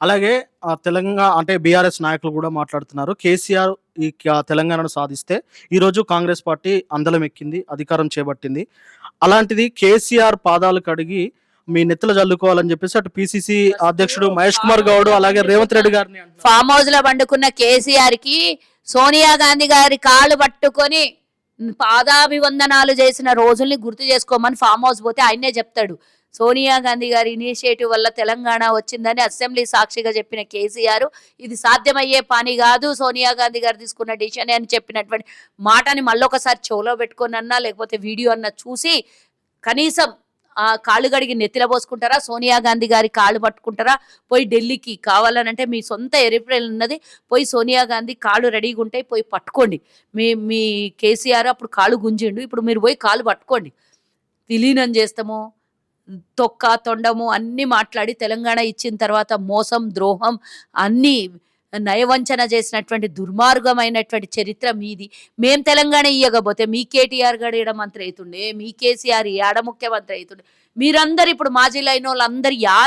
అలాగే తెలంగాణ అంటే బీఆర్ఎస్ నాయకులు కూడా మాట్లాడుతున్నారు. కేసీఆర్ ఈ తెలంగాణను సాధిస్తే ఈ రోజు కాంగ్రెస్ పార్టీ అందలం ఎక్కింది అధికారం చేపట్టింది. అలాంటిది కేసీఆర్ పాదాలు కడిగి మీ నెత్తులు చల్లుకోవాలని చెప్పేసి అటు పిసిసి అధ్యక్షుడు మహేష్ కుమార్ గౌడ్ అలాగే రేవంత్ రెడ్డి గారిని ఫామ్ హౌస్లో పండుకున్న కేసీఆర్కి సోనియా గాంధీ గారి కాళ్ళు పట్టుకొని పాదాభివందనాలు చేసిన రోజుల్ని గుర్తు చేసుకోమని ఫామ్ హౌస్ పోతే ఆయనే చెప్తాడు. సోనియా గాంధీ గారి ఇనిషియేటివ్ వల్ల తెలంగాణ వచ్చిందని అసెంబ్లీ సాక్షిగా చెప్పిన కేసీఆర్ ఇది సాధ్యమయ్యే పని కాదు సోనియా గాంధీ గారు తీసుకున్న డిసిషన్ అని చెప్పినటువంటి మాటని మళ్ళొకసారి చెవులో పెట్టుకొని అన్నా లేకపోతే వీడియో అన్నా చూసి కనీసం ఆ కాళ్ళు గడిగి నెత్తిల పోసుకుంటారా? సోనియా గాంధీ గారి కాళ్ళు పట్టుకుంటారా? పోయి ఢిల్లీకి కావాలనంటే మీ సొంత ఎరిప్రేల్ ఉన్నది పోయి సోనియా గాంధీ కాళ్ళు రెడీగా ఉంటాయి పోయి పట్టుకోండి. మీ మీ కేసీఆర్ అప్పుడు కాళ్ళు గుంజిండు ఇప్పుడు మీరు పోయి కాళ్ళు పట్టుకోండి. విలీనం చేస్తాము. తొక్క తొండము అన్ని మాట్లాడి తెలంగాణ ఇచ్చిన తర్వాత మోసం ద్రోహం అన్ని నయవంచన చేసినటువంటి దుర్మార్గమైనటువంటి చరిత్ర మీది. మేం తెలంగాణ ఇయ్యకపోతే మీ కేటీఆర్ గడు ఈడ మంత్రి అవుతుండే మీ కేసీఆర్ ఏడ ముఖ్యమంత్రి అవుతుండే మీరందరు ఇప్పుడు మాజీలు అయిన వాళ్ళందరి యా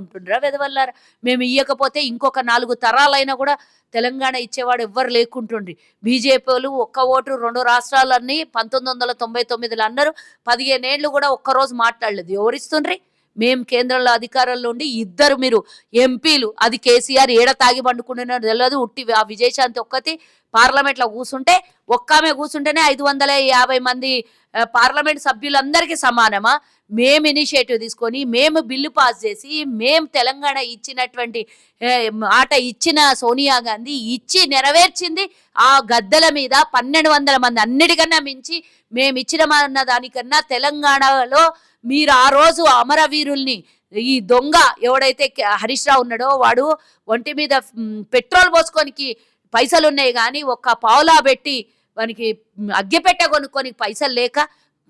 ఉంటుండ్రా వెదవల్లారా? మేము ఇయ్యకపోతే ఇంకొక నాలుగు తరాలైనా కూడా తెలంగాణ ఇచ్చేవాడు ఎవ్వరు లేకుంటుండ్రి. బీజేపీ వాళ్ళు ఒక్క ఓటు రెండు రాష్ట్రాలన్నీ పంతొమ్మిది వందల తొంభై తొమ్మిదిలో అన్నారు. పదిహేనేళ్ళు కూడా ఒక్కరోజు మాట్లాడలేదు. ఎవరిస్తుండ్రీ మేం కేంద్రంలో అధికారంలో ఉండి ఇద్దరు మీరు ఎంపీలు అది కేసీఆర్ ఏడ తాగి పండుకున్న తెలియదు ఉట్టి ఆ విజయశాంతి ఒక్కటి పార్లమెంట్లో కూర్చుంటే ఒక్కమే కూర్చుంటేనే ఐదు వందల యాభై మంది పార్లమెంట్ సభ్యులందరికీ సమానమా? మేము ఇనిషియేటివ్ తీసుకొని మేము బిల్లు పాస్ చేసి మేము తెలంగాణ ఇచ్చినటువంటి ఆట ఇచ్చిన సోనియా గాంధీ ఇచ్చి నెరవేర్చింది. ఆ గద్దెల మీద పన్నెండు వందల మంది అన్నిటికన్నా మించి మేము ఇచ్చినమన్న దానికన్నా తెలంగాణలో మీరు ఆ రోజు అమరవీరుల్ని ఈ దొంగ ఎవడైతే హరీష్ రావు ఉన్నాడో వాడు ఒంటి మీద పెట్రోల్ పోసుకోనికి పైసలు ఉన్నాయి కానీ ఒక్క పావులా పెట్టి వానికి అగ్గిపెట్ట అగ్గిపెట్టె కొనుక్కొని పైసలు లేక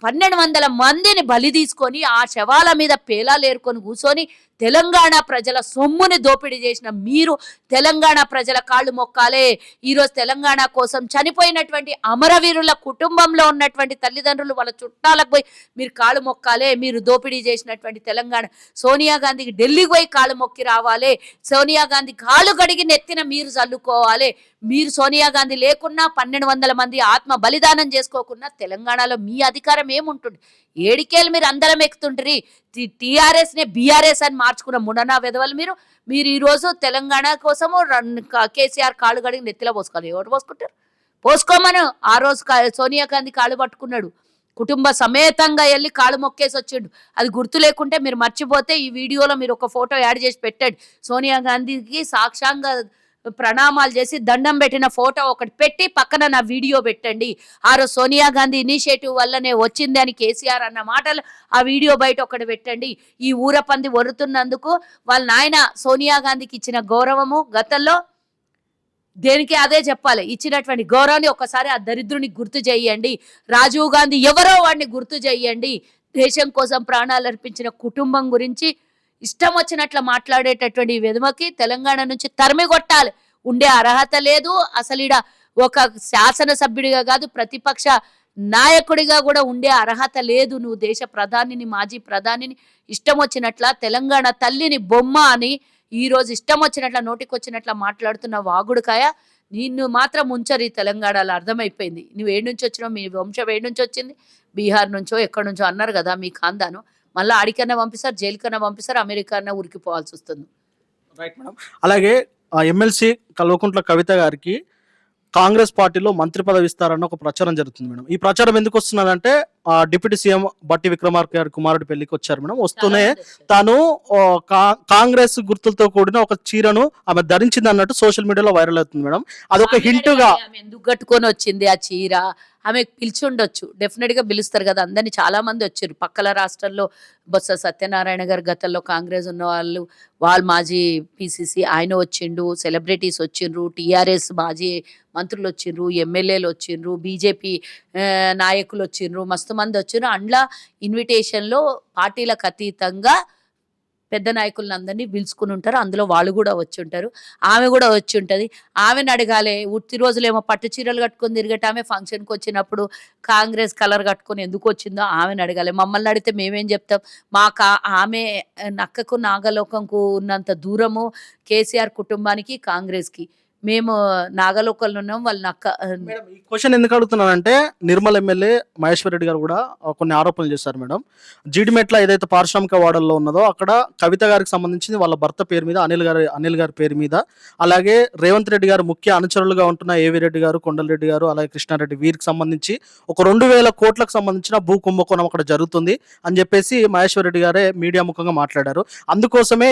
పన్నెండు వందల మందిని బలి తీసుకొని ఆ శవాల మీద పేలాలు ఏరుకొని కూర్చొని తెలంగాణ ప్రజల సొమ్ముని దోపిడీ చేసిన మీరు తెలంగాణ ప్రజల కాళ్ళు మొక్కాలే. ఈరోజు తెలంగాణ కోసం చనిపోయినటువంటి అమరవీరుల కుటుంబంలో ఉన్నటువంటి తల్లిదండ్రులు వాళ్ళ చుట్టాలకు పోయి మీరు కాళ్ళు మొక్కాలే మీరు దోపిడీ చేసినటువంటి తెలంగాణ. సోనియా గాంధీకి ఢిల్లీకి పోయి కాళ్ళు మొక్కి రావాలి. సోనియా గాంధీ కాళ్ళు గడిగి నెత్తిన మీరు చల్లుకోవాలి. మీరు సోనియా గాంధీ లేకున్నా పన్నెండు వందల మంది ఆత్మ బలిదానం చేసుకోకున్నా తెలంగాణలో మీ అధికారం ఏముంటుంది? ఏడికేళ్ళు మీరు అందరం ఎక్కుతుంటారు? టీఆర్ఎస్నే బీఆర్ఎస్ అని మార్చుకున్న ముననా విధవలు మీరు? మీరు ఈరోజు తెలంగాణ కోసము రన్- కేసీఆర్ కాళ్ళు గడిగి నెత్తిలో పోసుకోవాలి. ఎవరు పోసుకుంటారు? పోసుకోమను. ఆ రోజు కా- సోనియా గాంధీ కాళ్ళు పట్టుకున్నాడు. కుటుంబ సమేతంగా వెళ్ళి కాళ్ళు మొక్కేసి వచ్చిండు. అది గుర్తు లేకుంటే మీరు మర్చిపోతే ఈ వీడియోలో మీరు ఒక ఫోటో యాడ్ చేసి పెట్టండి. సోనియా గాంధీకి సాక్షాంగా ప్రణామాలు చేసి దండం పెట్టిన ఫోటో ఒకటి పెట్టి పక్కన నా వీడియో పెట్టండి. ఆ రోజు సోనియా గాంధీ ఇనిషియేటివ్ వల్లనే వచ్చింది అని కేసీఆర్ అన్న మాటలు ఆ వీడియో బయట ఒకటి పెట్టండి. ఈ ఊర పంది వరుతున్నందుకు వాళ్ళ నాయన సోనియా గాంధీకి ఇచ్చిన గౌరవము గతంలో దేనికి అదే చెప్పాలి. ఇచ్చినటువంటి గౌరవాన్ని ఒకసారి ఆ దరిద్రుని గుర్తు చేయండి. రాజీవ్ గాంధీ ఎవరో వాడిని గుర్తు చేయండి. దేశం కోసం ప్రాణాలు అర్పించిన కుటుంబం గురించి ఇష్టం వచ్చినట్లు మాట్లాడేటటువంటి విధమకి తెలంగాణ నుంచి తరిమి కొట్టాలి. ఉండే అర్హత లేదు. అసలు ఈడ ఒక శాసనసభ్యుడిగా కాదు ప్రతిపక్ష నాయకుడిగా కూడా ఉండే అర్హత లేదు. నువ్వు దేశ ప్రధానిని మాజీ ప్రధానిని ఇష్టం వచ్చినట్ల తెలంగాణ తల్లిని బొమ్మ అని ఈరోజు ఇష్టం వచ్చినట్ల నోటికొచ్చినట్ల మాట్లాడుతున్న వాగుడుకాయ నిన్ను మాత్రం ఉంచరు ఈ తెలంగాణలో. అర్థమైపోయింది. నువ్వు ఏడు నుంచి వచ్చినావు మీ వంశం ఏడు నుంచి వచ్చింది బీహార్ నుంచో ఎక్కడి నుంచో అన్నారు కదా మీ ఖాందాను. మళ్ళీ ఆడికన్నా పంపిస్తారు జైలుకన్నా పంపిస్తారు అమెరికా అన్నా ఉరికిపోవాల్సి వస్తుంది. రైట్ మేడం అలాగే ఎమ్మెల్సీ కల్వకుంట్ల కవిత గారికి కాంగ్రెస్ పార్టీలో మంత్రి పదవి ఇస్తారన్న ఒక ప్రచారం జరుగుతుంది మేడం ఈ ప్రచారం ఎందుకు వస్తున్నదంటే ఆ, డిప్యూటీ సీఎం బట్టి విక్రమార్క గారి కుమారుడి పెళ్ళికి వచ్చారు మేడం వస్తూనే తాను కాంగ్రెస్ గుర్తులతో కూడిన ఒక చీరను ఆమె ధరించింది అన్నట్టు సోషల్ మీడియాలో వైరల్ అవుతుంది మేడం అదొక హింట్గా ఆమె ఎందుకు కట్టుకొని వచ్చింది ఆ చీర? ఆమె పిలిచి ఉండొచ్చు డెఫినెట్గా పిలుస్తారు కదా అందరిని చాలా మంది వచ్చారు. పక్కల రాష్ట్రాల్లో బొత్స సత్యనారాయణ గారు గతంలో కాంగ్రెస్ ఉన్న వాళ్ళు వాళ్ళు మాజీ పిసిసి ఆయన వచ్చిండు సెలబ్రిటీస్ వచ్చిండ్రు టీఆర్ఎస్ మాజీ మంత్రులు వచ్చిండ్రు ఎమ్మెల్యేలు వచ్చిండ్రు బీజేపీ నాయకులు వచ్చిండ్రు మస్తు మంది వచ్చిండ్రు. అండ్ల ఇన్విటేషన్లో పార్టీలకు అతీతంగా పెద్ద నాయకులను అందరినీ పిలుచుకుని ఉంటారు. అందులో వాళ్ళు కూడా వచ్చి ఉంటారు. ఆమె కూడా వచ్చి ఉంటుంది. ఆమెను అడగాలి ఉత్తి రోజులేమో పట్టు చీరలు కట్టుకొని తిరిగట ఆమె ఫంక్షన్కి వచ్చినప్పుడు కాంగ్రెస్ కలర్ కట్టుకొని ఎందుకు వచ్చిందో ఆమెను అడగాలి. మమ్మల్ని అడిగితే మేమేం చెప్తాం? మాకు ఆమె నక్కకు నాగలోకంకు ఉన్నంత దూరము కేసీఆర్ కుటుంబానికి కాంగ్రెస్కి. మేము నాగలోకంలో ఉన్నాం వాళ్ళు నక్క మేడం ఈ క్వశ్చన్ ఎందుకు అడుగుతున్నానంటే నిర్మల్ ఎమ్మెల్యే మహేశ్వర్ రెడ్డి గారు కూడా కొన్ని ఆరోపణలు చేశారు మేడం. జీడిమెట్ల ఏదైతే పారిశ్రామిక వాడల్లో ఉన్నదో అక్కడ కవిత గారికి సంబంధించింది వాళ్ళ భర్త పేరు మీద అనిల్ గారి అనిల్ గారి పేరు మీద అలాగే రేవంత్ రెడ్డి గారు ముఖ్య అనుచరులుగా ఉంటున్న ఏవి రెడ్డి గారు కొండలరెడ్డి గారు అలాగే కృష్ణారెడ్డి వీరికి సంబంధించి ఒక రెండు వేల కోట్లకు సంబంధించిన భూ కుంభకోణం అక్కడ జరుగుతుంది అని చెప్పేసి మహేశ్వర్ రెడ్డి గారే మీడియా ముఖంగా మాట్లాడారు. అందుకోసమే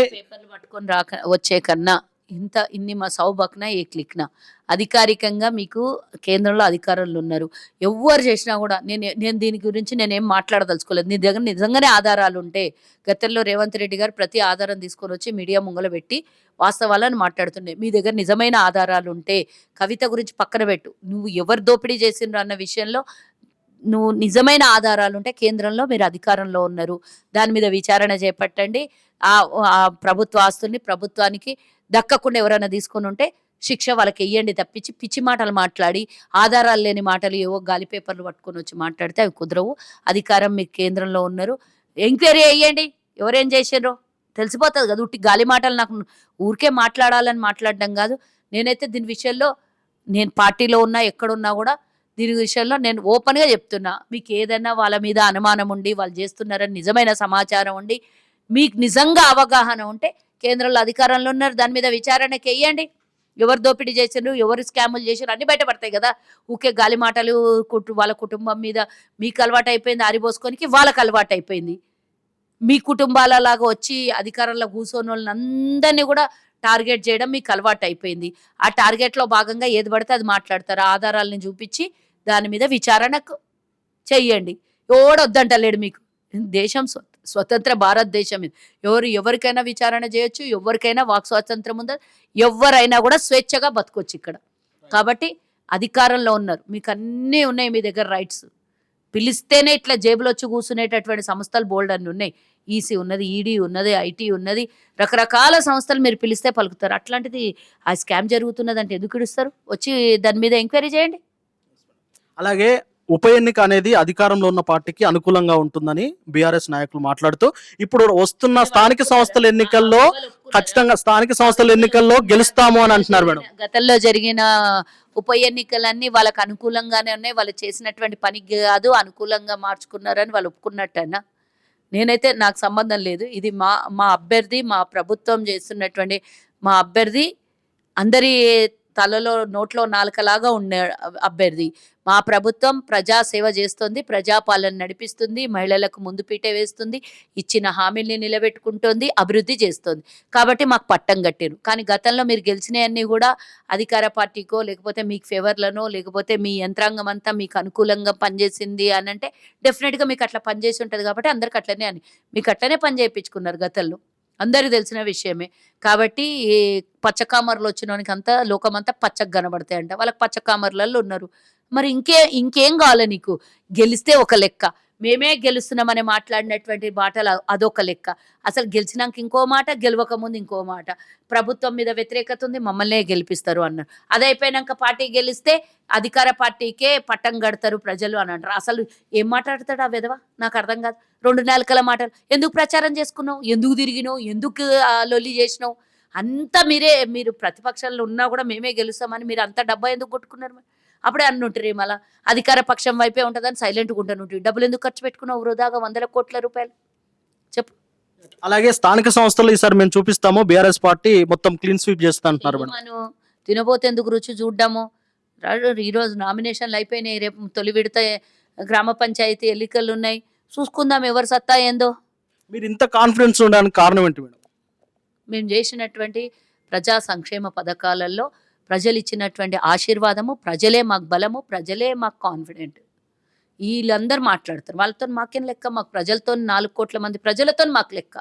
పట్టుకొని రాక వచ్చే కన్నా ఇంత ఇన్ని మా సౌబక్న ఏ క్లిక్న? అధికారికంగా మీకు కేంద్రంలో అధికారులు ఉన్నారు. ఎవరు చేసినా కూడా నేను నేను దీని గురించి నేనేం మాట్లాడదలుచుకోలేదు. నీ దగ్గర నిజంగానే ఆధారాలు ఉంటే గతంలో రేవంత్ రెడ్డి గారు ప్రతి ఆధారం తీసుకొని వచ్చి మీడియా ముంగల పెట్టి వాస్తవాలను మాట్లాడుతుండే. మీ దగ్గర నిజమైన ఆధారాలు ఉంటే కవిత గురించి పక్కన పెట్టు. నువ్వు ఎవరు దోపిడీ చేసిండ్రు అన్న విషయంలో నువ్వు నిజమైన ఆధారాలు ఉంటే కేంద్రంలో మీరు అధికారంలో ఉన్నారు. దాని మీద విచారణ చేపట్టండి. ఆ ప్రభుత్వ ఆస్తుల్ని ప్రభుత్వానికి దక్కకుండా ఎవరైనా తీసుకొని ఉంటే శిక్ష వాళ్ళకి వెయ్యండి తప్పించి పిచ్చి మాటలు మాట్లాడి ఆధారాలు లేని మాటలు ఏవో గాలి పేపర్లు పట్టుకొని వచ్చి మాట్లాడితే అవి కుదరవు. అధికారం మీ కేంద్రంలో ఉన్నారు. ఎంక్వైరీ వేయండి ఎవరేం చేసారో తెలిసిపోతుంది కదా ఉట్టి గాలి మాటలు నాకు ఊరికే మాట్లాడాలని మాట్లాడడం కాదు. నేనైతే దీని విషయంలో నేను పార్టీలో ఉన్నా ఎక్కడున్నా కూడా దీని విషయంలో నేను ఓపెన్గా చెప్తున్నా. మీకు ఏదైనా వాళ్ళ మీద అనుమానం ఉండి వాళ్ళు చేస్తున్నారని నిజమైన సమాచారం ఉండి మీకు నిజంగా అవగాహన ఉంటే కేంద్రంలో అధికారంలో ఉన్నారు. దాని మీద విచారణకి వెయ్యండి ఎవరు దోపిడీ చేశారు ఎవరు స్కాములు చేశారు అన్ని బయటపడతాయి కదా. ఊకే గాలి మాటలు కుటు వాళ్ళ కుటుంబం మీద మీకు అలవాటు అయిపోయింది ఆరిపోసుకోనికి వాళ్ళకి అలవాటు అయిపోయింది మీ కుటుంబాల లాగా వచ్చి అధికారంలో కూర్చొని వాళ్ళని అందరినీ కూడా టార్గెట్ చేయడం మీకు అలవాటు అయిపోయింది ఆ టార్గెట్లో భాగంగా ఏది పడితే అది మాట్లాడతారు. ఆధారాలను చూపించి దాని మీద విచారణకు చెయ్యండి ఎవడొద్దంటలేడు మీకు. దేశం సో స్వతంత్ర భారతదేశం ఇది. ఎవరు ఎవరికైనా విచారణ చేయొచ్చు ఎవరికైనా వాక్ స్వాతంత్రం ఉందా ఎవరైనా కూడా స్వేచ్ఛగా బతకొచ్చు ఇక్కడ. కాబట్టి అధికారంలో ఉన్నారు. మీకు అన్నీ ఉన్నాయి మీ దగ్గర రైట్స్ పిలిస్తేనే ఇట్లా జేబులో వచ్చి కూర్చునేటటువంటి సంస్థలు బోల్డ్ అన్ని ఉన్నాయి. ఈసీ ఉన్నది ఈడీ ఉన్నది ఐటీ ఉన్నది. రకరకాల సంస్థలు మీరు పిలిస్తే పలుకుతారు. అట్లాంటిది ఆ స్కామ్ జరుగుతున్నదంటే ఎందుకు ఇడుస్తారు? వచ్చి దాని మీద ఎంక్వైరీ చేయండి. అలాగే ఉప ఎన్నిక అనేది అధికారంలో ఉన్న పార్టీకి అనుకూలంగా ఉంటుందని బీఆర్ఎస్ నాయకులు మాట్లాడుతూ ఇప్పుడు వస్తున్న స్థానిక సంస్థల ఎన్నికల్లో ఖచ్చితంగా స్థానిక సంస్థల ఎన్నికల్లో గెలుస్తాము అని అంటున్నారు మేడం. గతంలో జరిగిన ఉప ఎన్నికలన్నీ వాళ్ళకి అనుకూలంగానే ఉన్నాయి వాళ్ళు చేసినటువంటి పనికి కాదు అనుకూలంగా మార్చుకున్నారని వాళ్ళు ఒప్పుకున్నట్టన్నా నేనైతే నాకు సంబంధం లేదు. ఇది మా మా అభ్యర్థి మా ప్రభుత్వం చేస్తున్నటువంటి మా అభ్యర్థి అందరి తలలో నోట్లో నాలుకలాగా ఉండే అభ్యర్థి. మా ప్రభుత్వం ప్రజా సేవ చేస్తుంది ప్రజాపాలన నడిపిస్తుంది మహిళలకు ముందుపీటే వేస్తుంది ఇచ్చిన హామీల్ని నిలబెట్టుకుంటోంది అభివృద్ధి చేస్తుంది. కాబట్టి మాకు పట్టం కట్టారు కానీ గతంలో మీరు గెలిచినవన్నీ కూడా అధికార పార్టీకో లేకపోతే మీకు ఫేవర్లనో లేకపోతే మీ యంత్రాంగం అంతా మీకు అనుకూలంగా పనిచేసింది అని అంటే డెఫినెట్గా మీకు అట్లా పనిచేసి ఉంటుంది కాబట్టి అందరికి అట్లనే అని. మీకు అట్లనే పని చేయించుకున్నారు గతంలో. అందరికి తెలిసిన విషయమే. కాబట్టి ఈ పచ్చకామర్లు వచ్చినోనికి అంతా లోకమంతా పచ్చగా కనబడతాయంట. వాళ్ళకి పచ్చకామర్లలో ఉన్నారు. మరి ఇంకే ఇంకేం కావాలి నీకు? గెలిస్తే ఒక లెక్క. మేమే గెలుస్తున్నామని మాట్లాడినటువంటి మాటలు అదొక లెక్క. అసలు గెలిచినాక ఇంకో మాట గెలవక ముందు ఇంకో మాట. ప్రభుత్వం మీద వ్యతిరేకత ఉంది మమ్మల్నే గెలిపిస్తారు అన్నారు. అది అయిపోయినాక పార్టీ గెలిస్తే అధికార పార్టీకే పట్టం కడతారు ప్రజలు అని అంటారు. అసలు ఏం మాట్లాడతాడు ఆ విధవ? నాకు అర్థం కాదు. రెండు నెలకల మాటలు. ఎందుకు ప్రచారం చేసుకున్నావు? ఎందుకు తిరిగినావు? ఎందుకు లొల్లి చేసినావు? అంతా మీరే మీరు ప్రతిపక్షంలో ఉన్నా కూడా మేమే గెలుస్తామని మీరు అంత డబ్బా ఎందుకు కొట్టుకున్నారు మరి? అప్పుడే అన్నుంటారు మళ్ళా. అధికార పక్షం వైపే ఉంటుందని సైలెంట్గా ఉంటాను డబ్బులు ఎందుకు ఖర్చు పెట్టుకున్నావు వృధాగా వందల కోట్ల రూపాయలు. చెప్పు. అలాగే స్థానిక సంస్థలు ఈసారి మేము చూపిస్తాము. బీఆర్ఎస్ పార్టీ మొత్తం క్లీన్ స్వీప్ చేస్తా అంటున్నారు మేడం. తినమను తినబోతే ఎందుకు రుచి చూడ్డము? ఈరోజు నామినేషన్లు అయిపోయినాయి. రేపు తొలి విడత గ్రామ పంచాయతీ ఎన్నికలు ఉన్నాయి. చూసుకుందాం ఎవరు సత్తా ఏందో. మీరు ఇంత కాన్ఫిడెన్స్ ఉండడానికి కారణం ఏంటి మేడం? మేము చేసినటువంటి ప్రజా సంక్షేమ పథకాలలో ప్రజలు ఇచ్చినటువంటి ఆశీర్వాదము ప్రజలే మాకు బలము ప్రజలే మాకు కాన్ఫిడెంట్ వీళ్ళందరూ మాట్లాడతారు. వాళ్ళతో మాకేం లెక్క? మాకు ప్రజలతో నాలుగు కోట్ల మంది ప్రజలతో మాకు లెక్క.